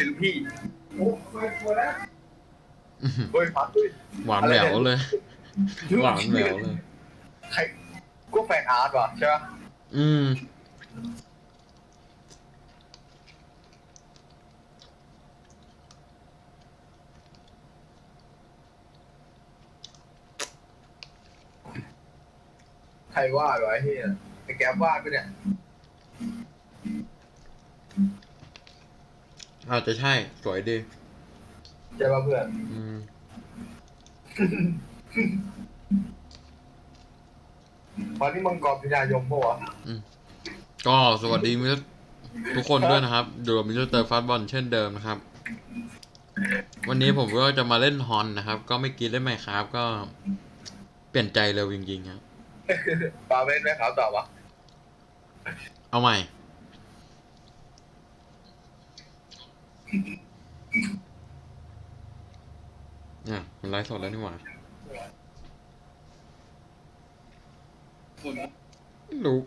ถึงพี่โอ้ไม่กลัวแล้วเฮ้ยฟังด้วยหวานแหววเลย หวานแหววเลยใครก็แฟนอาร์ตว่ะใช่ปะอืมใครวาดวะไอ้เฮียไอ้แก๊ปวาดไปะเนี่ย อาจจะใช่ สวยดีใช่ป่ะเพื่อนอืมตอนนี้มังกรพิญายมปะวะก็สวัสดีมิตรทุกคนด้วยนะครับอยู่กับมิสเตอร์ฟาสบอลเช่นเดิมนะครับ วันนี้ผมก็จะมาเล่นฮอนนะครับ ก็ไม่กินเล่นไหมครับก็เปลี่ยนใจเร็วจริงๆครับปาเว้นไหมขาวตอบวะเอาใหม่ เนี่ยมันไลฟ์สดแล้วนี่หว่าไม่รู้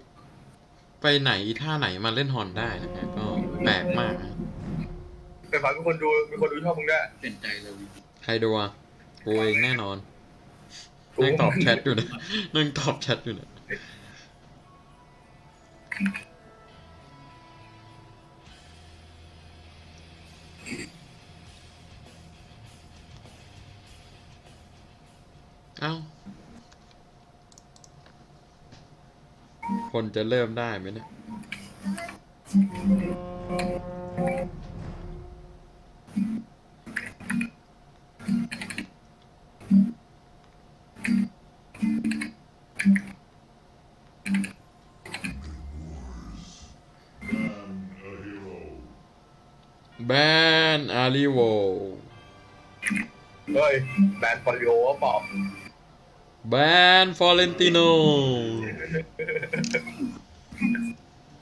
ไปไหนอีท่าไหนมาเล่นฮอนได้นะฮะก็แปลกมากนะเป็นฟังมีคนดูมีคนดูชอบมึงด้วยเปลี่ยนใจเร็วใครดูอะกูเองแน่นอนนั่งตอบแชทอยู่นะนั่งตอบแชทอยู่นะ เอ้า คนจะเริ่มได้ไหมเนี่ย แบนฟอเรนติโน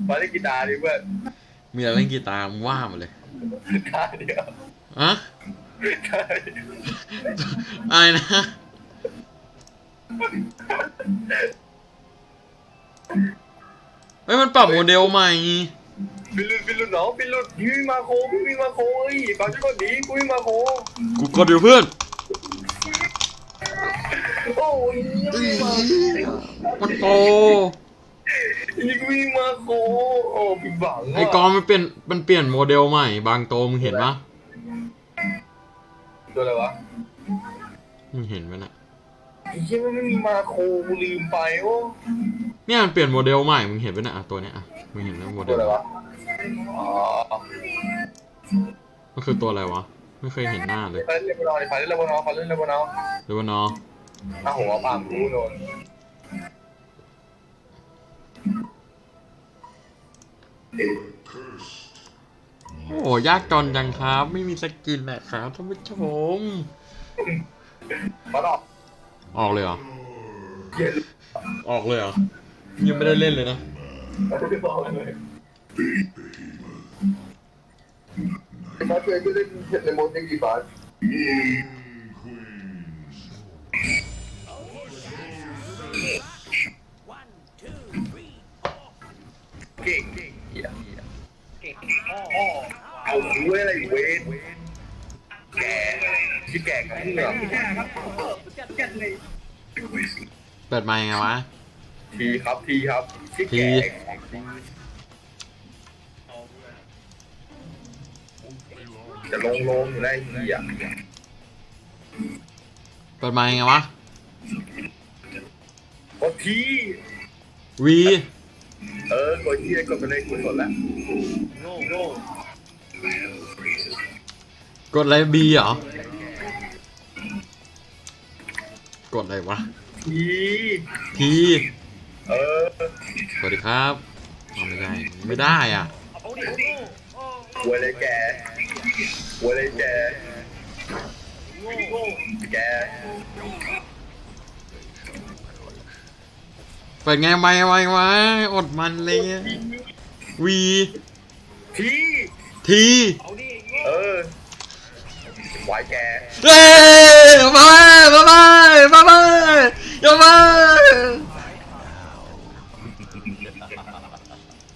มาเล่นกีตาร์ดิเพื่อนมีอะไรเล่นกีตาร์มึงว่ามาเลยท่าเดียวอะท่าเดียวอะไรนะเฮ้ยมันปรับโมเดลใหม่บิลลุนบิลลุนน้องบิลลุนพี่วิ่งมาโคพี่วิ่งมาโคเฮ้ยฟังช่วยก่อนดีกูวิ่งมาโคกูกดอยู่เพื่อน โอ้ยวิ่งมามันโตอีกวิ่งมาโคโอ้ผิดหวังว่ะไอ้กอนมันเปลี่ยนมันเปลี่ยนโมเดลใหม่ บางโตมึงเห็นปะตัวอะไรวะมึงเห็นไหมน่ะไอ้เหี้ยมันไม่มีมาโคกูลืมไปโอ้เนี่ยมันเปลี่ยนโมเดลใหม่มึงเห็นไหมน่ะอะตัวเนี้ยอะมึงเห็นแล้วโมเดตัวลอะไรวะอ๋อมันคือตัวอะไรวะไม่เคยเห็นหน้าเลย ไปเล่นเลบานอนไปเล่นเลบานอนไปเล่นเลบานอนหรือว่านอ อ้าวหัวปามกูโดนโอ้โหยากจนจังครับ ไม่มีสกินแหละครับท่านผู้ชม มาดอกออกเลยเหรอ เย็นออกเลยเหรอ ยังไม่ได้เล่นเลยนะไม่บอกเลยมาเคยก็เล่นในโมเดลกี่บาท เอาหูอะไรเวนแกชื่อแกกับเพื่อนเปิดไมค์ไงวะ ทีครับทีครับชื่อแกจะลงลงอยู่ได้เหี้ยเปิดไมค์ไงวะกดทีวี เออกดที่กดไปเลยกดกดแล้ว กดอะไรบีเหรอ กดอะไรวะทีทีเออสวัสดีครับเอาไม่ได้ ไม่ได้อะหวยเลยแกหวยเลยแกแกเปิดไงไม่ไว้วะอดมันเลยอะวีที ทีเออไหวแกเฮ้ยมาเลยมาเลยมาเลยอย่ามา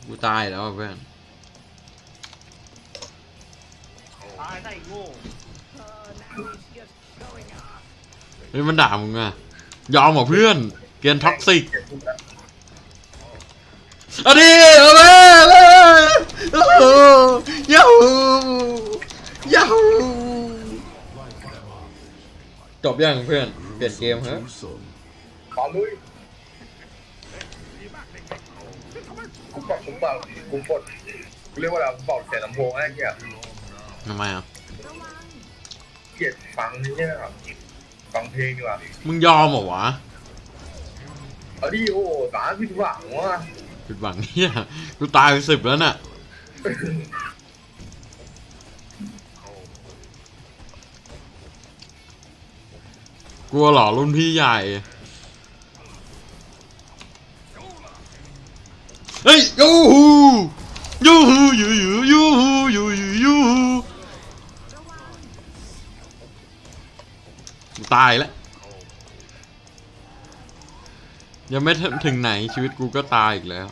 กูตายแล้วเพื่อนตายได้โง่เฮ้ยมันด่ามึงอะยอมเหรอเพื่อน เกียนท็อกซิกเจ็บทุกแล้เอาดิเอาเลยเอาเลย โอ้โหยาฮูยาฮูจบยังเพื่อน เปลี่ยนเกมฮะขอลุยกูปลดกูปลดกูปลดกูเรียกว่าอะไรกูปลดเสียงลำโพงอะไรเงี้ยทำไมอะ เกลียดฟังนี่ใช่ไหมครับฟังเพลงดีกว่ามึงยอมเหรอวะเอาดิโอ้สารผิดหวังวะผิดหวังเนี่ยกูตายไปสิบแล้วน่ะ กลัวเหรอรุ่นพี่ใหญ่ เฮ้ยยูฮูยูฮูยูยูยูฮูยูยูยูฮูกูตายแล้ว ยังไม่ถึงไหนชีวิตกูก็ตายอีกแล้ว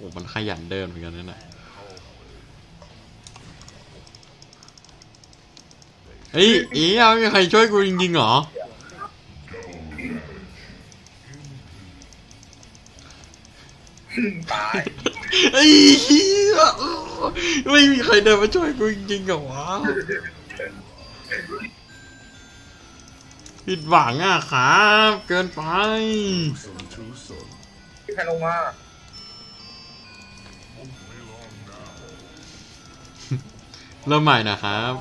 โอ้มันขยันเดินเหมือนกันนะเนี่ยเฮ้ยอีเอามีใครช่วยกูจริงๆเหรอ ตายไอ้เหี้ยไม่มีใครเดินมาช่วยกูจริงๆเหรอวะผิดหวังอะครับ เกินไป ใครลงมา เริ่มใหม่นะครับ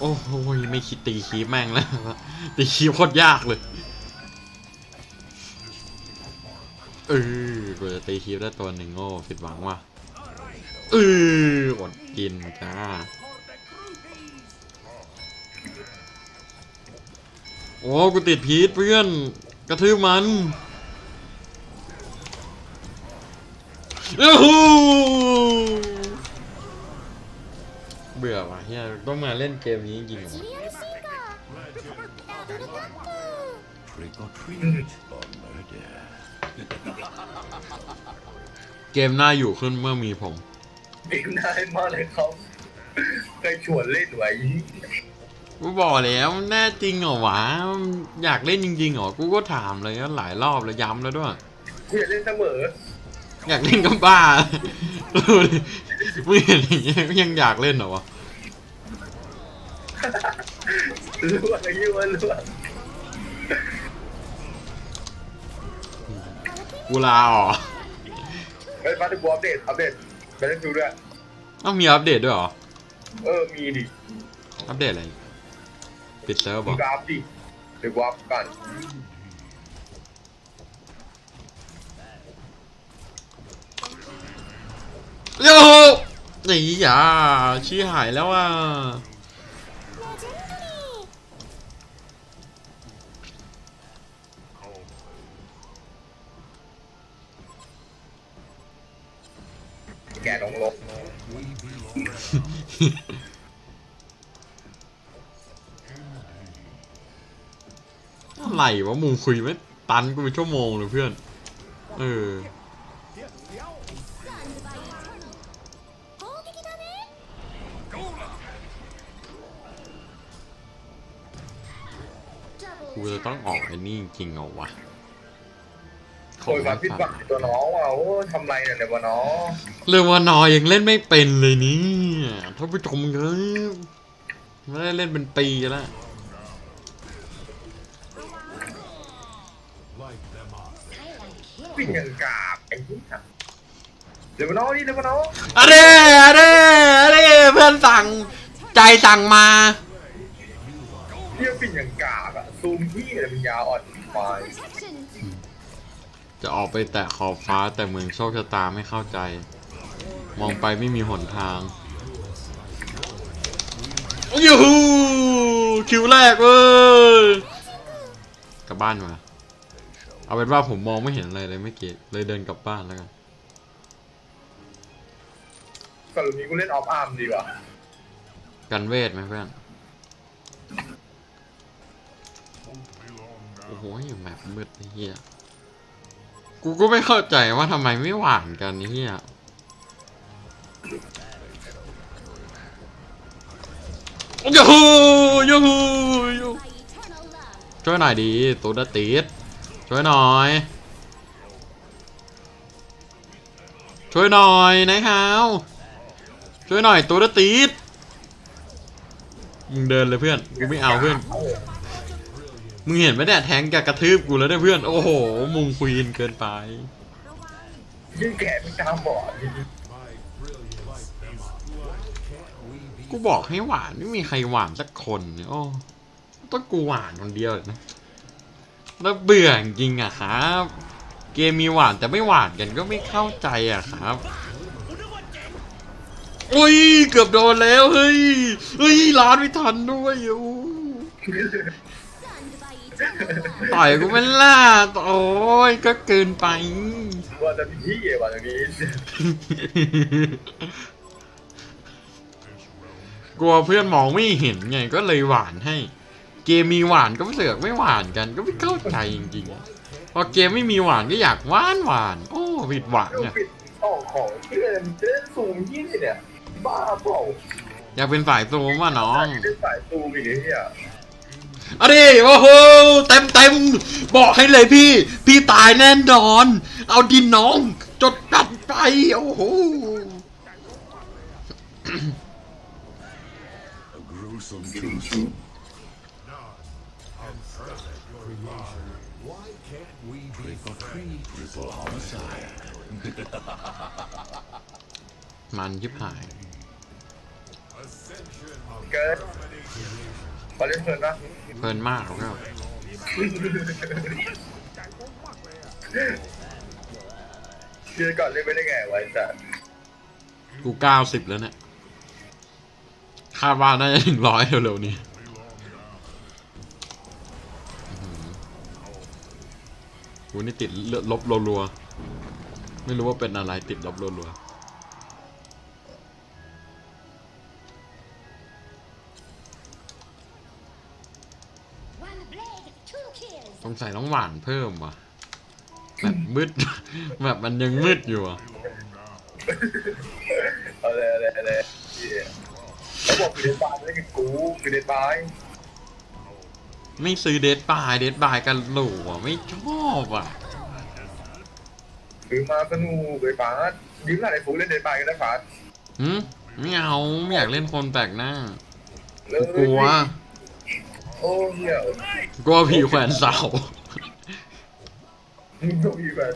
โอ้โหไม่คิดตีคีบแม่งแล้ว ตีคีบโคตรยากเลย เออกูจะตีคีบได้ตัวหนึ่งโง่ผิดหวังว่ะเอออดกินจ้าโอ้กูติดพีทเพื่อน กระทืบมัน เบื่อว่ะเฮียต้องมาเล่นเกมนี้จริงเกมน่าอยู่ขึ้นเมื่อมีผมเกมน่ายมากเลยครับเคยชวนเล่นไว้กูบอกแล้วแน่จริงเหรอวะ อยากเล่นจริงๆเหรอ กูก็ถามเลยแล้หลายรอบแล้วย้ำแล้วด้วย กูเล่นเสมอ อยากเล่นก็บ้ามึงเห็นอย่างเงี้ยก็ยังอยากเล่นเหรอวะรู้อะไรอยู่วะรู้ว่ากูลาอ๋อกเฮ้ยมาดูอัปเดตอัปเดตไปเล่นดูด้วยต้องมีอัปเดตด้วยเหรอ เออ มีดิ อัปเดตอะไร ปิดเซิร์ฟบมึองกกราฟดิเดี๋ยวกูอัพก่อน โยนี่อย่าชี้หายแล้วอะแกลงลงอะไรวะมึงคุยไม่ตันกูเป็นชั่วโมงเลยเพื่อน เออ กูจะต้องออกไอ้นี่จริงๆเหรอวะโอยมาพิดหวังตัวน้องว่ะโอ้ทำไรเนี่ยเดี๋ยววะน้องเรื่องว่านอยังเล่นไม่เป็นเลยเนี่ยท่านผู้ชมครับไม่ได้เล่นเป็นปีแล้วปิ่นยังกาบไอ้นี่ค่ะเดี๋ยววะน้องนี่เดี๋ยววะน้องอะไรอะไรอะไรเพื่อนสั่งใจสั่งมาเรียก ปิ่นยังกาบอะซูมที่เลยมันยาอ่อนไปจะออกไปแตะขอบฟ้าแต่เหมือนโชคชะตาไม่เข้าใจ มองไปไม่มีหนทางยูฮูคิวแรกเว้ยกลับบ้านมาเอาเป็นว่าผมมองไม่เห็นอะไรเลยไม่เก็ตเลยเดินกลับบ้านแล้วกันสรุปนี้กูเล่นออฟอาร์มดีกว่ากันเวทไหมเพื่อน โอ้โหแมปมืดเฮียกูก็ไม่เข้าใจว่าทำไมไม่หวานกันเฮียยูฮูยูฮูยูช่วยหน่อยดีตัวดติดช่วยหน่อย ช่วยหน่อยนายฮาวช่วยหน่อยตัวดติดมึงเดินเลยเพื่อนกูไม่เอาเพื่อน มึงเห็นไหมเนี่ยแทงกับกระทืบกูแล้วเนี่ยเพื่อน โอ้โห มุงควีนเกินไปยิ่งแก่มึงตามบอดกูบอกให้หวานไม่มีใครหวานสักคนเนี่ยโอ้ต้องกูหวานคนเดียวนะแล้วเบื่อจริงอะครับ เกมมีหวานแต่ไม่หวานกันก็ไม่เข้าใจอะครับอุ้ยเกือบโดนแล้วเฮ้ยเฮ้ยล้านไม่ทันด้วยโอ้ Stunned by eternal love. ต่อยกูไม่ล่าโอ้ยก็เกินไป ว่าจะมีที่ว่าจะมีกลัวเพื่อนมองไม่เห็นไงก็เลยหวานให้ เกมมีหวานก็ไม่เสือกไม่หวานกัน ก็ไม่เข้าใจจริงๆพอเกมไม่มีหวานก็อยากหวานหวาน โอ้ผิดหวังเรื่องเนี่ยปิดออกของเพื่อนจะได้สูงยี่สิเนี่ยบ้าเปล่าอยากเป็นสายซูมว่ะน้องได้สายตูอีกไอ้เนี่ย อะดิโอ้โหเต็มเต็มบอกให้เลยพี่ พี่ตายแน่นอน เอาดินน้อง จดกัดไป โอ้โห A gruesome truth. Why can't we be free? Triple homicide. มันยิบหาย เกิด ขอเล่นเพลินนะเพลินมากแล้วก็เกิดก่อนเล่นไม่ได้ไงไว้แต่กูเก้าสิบแล้วเนี่ยคาดว่าน่าจะถึงร้อยเร็วๆนี้อื้อหือกูนี่ติดเลือดลบรัวๆ ไม่รู้ว่าเป็นอะไรติดลบรัว One สงสัยต้องหวานเพิ่มว่ะแบบมืด แบบมันยังมืดอยู่อะเอาเลยเอาเลยเอาเลยเหี้ยเขาบอกคือเดนบายไม่ได้กับกูคือเดนบายไม่ซื้อเดทบายเดทบายกันหลูอะไม่ชอบอะคือมาสนุกเลยฟาสยืมหน้าไอ้ฟูเล่นเดนบายกันได้ฟาสหืมไม่เอาไม่อยากเล่นคนแปลกหน้า กลัว โอ้เหี้ยกลัวผีแขวนเสามึงก็มีแบบ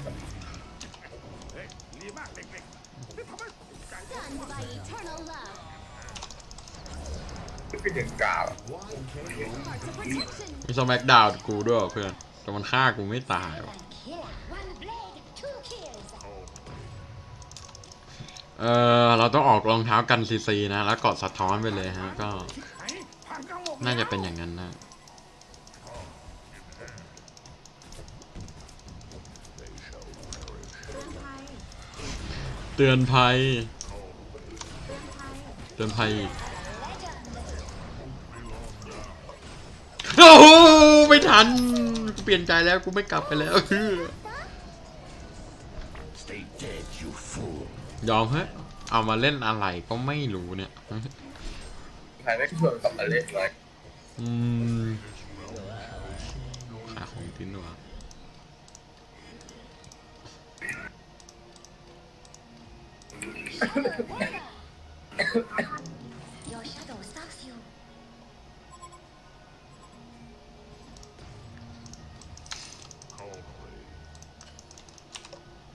Stunned by eternal love. เป็นอย่างกาบ Heart of protection. มีสแมกดาวกูด้วยเพื่อน แต่มันฆ่ากูไม่ตายว่ะเออเราต้องออกรองเท้ากันซีซีนะ แล้วกดสะท้อนไปเลยฮะ ก็ น่าจะเป็นอย่างนั้นนะเตือนภัย เตือนภัยอีกโอ้โหไม่ทัน กูเปลี่ยนใจแล้ว กูไม่กลับไปแล้ว ยอมเฮ้ยเอามาเล่นอะไรก็ไม่รู้เนี่ย ใครไม่เพื่อนกับอะไรไว้ อืมขาของตินวะ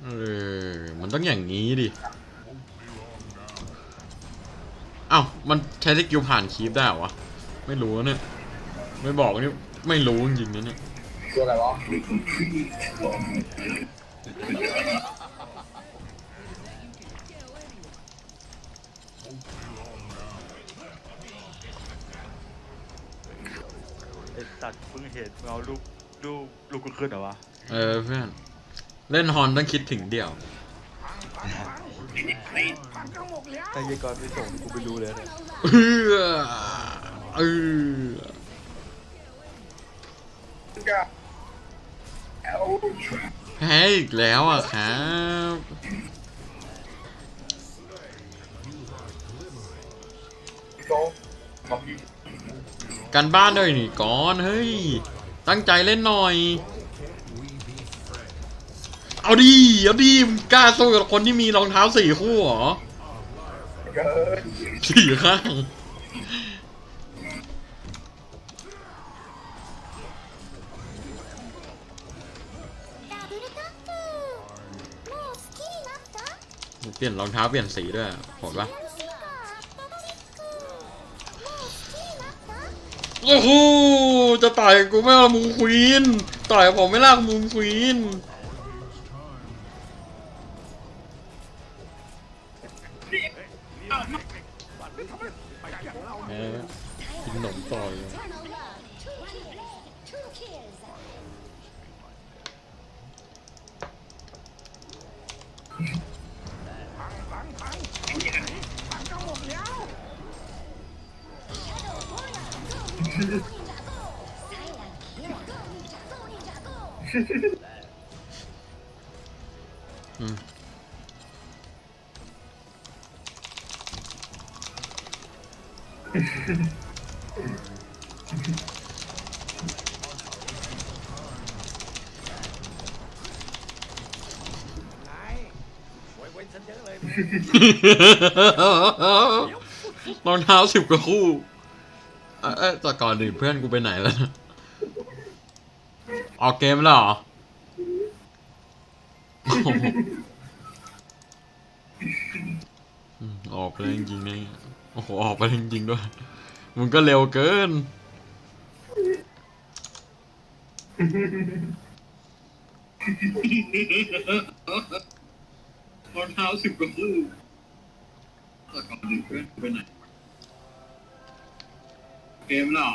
เออ มันต้องอย่างนี้ดิ เอ้า มันใช้สกิลผ่านคีปได้เหรอวะ ไม่รู้เนี่ย ไม่บอกนี่ไม่รู้จริงๆนะเนี่ยตัวอะไรวะไอ้ตัดเพิ่งเห็นมึงเอาลูกลูกลูกกูขึ้นเหรอวะเออเพื่อน เล่นฮอนต้องคิดถึงเดี่ยวถ้าเยกรไม่ส่งกูไม่รู้เลยเนี่ย เออเออ กาเอา แพ้อีกแล้วอะครับกันบ้านด้วยนี่ก่อนเฮ้ย ตั้งใจเล่นหน่อย เอาดีเอาดีกล้าสู้กับคนที่มีรองเท้าสี่คู่เหรอสี่ข้างี่ยนรองเท้าเปลี่ยนสีด้วยโหดปะโอ้โหจะต่อยกูไม่เอามุมควีนต่อยผมไม่ลากมุมควีน อืมรองเท้าสิบกว่าคู่ เอ้ยเอ้ยแต่ก่อนอื่นเพื่อนกูไปไหนแล้ว ออกเกมแล้วเหรอออกไปแล้วจริงๆเนี่ยโอ้โห ออกไปแล้วจริงๆด้วย มึงก็เร็วเกิน รองเท้าสิบกว่าคู่แต่ก่อนอื่นเพื่อนกูไปไหน เกมแล้วเหรอ